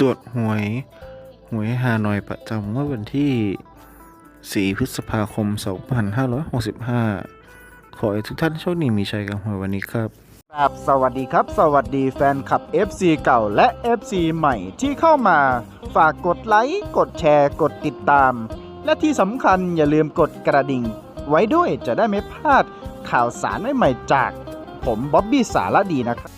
ตรวจหวย หวยฮานอยประจำวดวันที่ 4 พฤษภาคม 2565 ขอให้ทุกท่านโชคดีมีชัยกับหวยวันนี้ครับครับสวัสดีครับ สวัสดีแฟนคลับ FC เก่าและ FC ใหม่ที่เข้ามา ฝากกดไลค์กดแชร์กดติดตาม และที่สำคัญอย่าลืมกดกระดิ่ง ไว้ด้วยจะได้ไม่พลาดข่าวสารใหม่ๆจาก ผมบ๊อบบี้สารดีนะครับ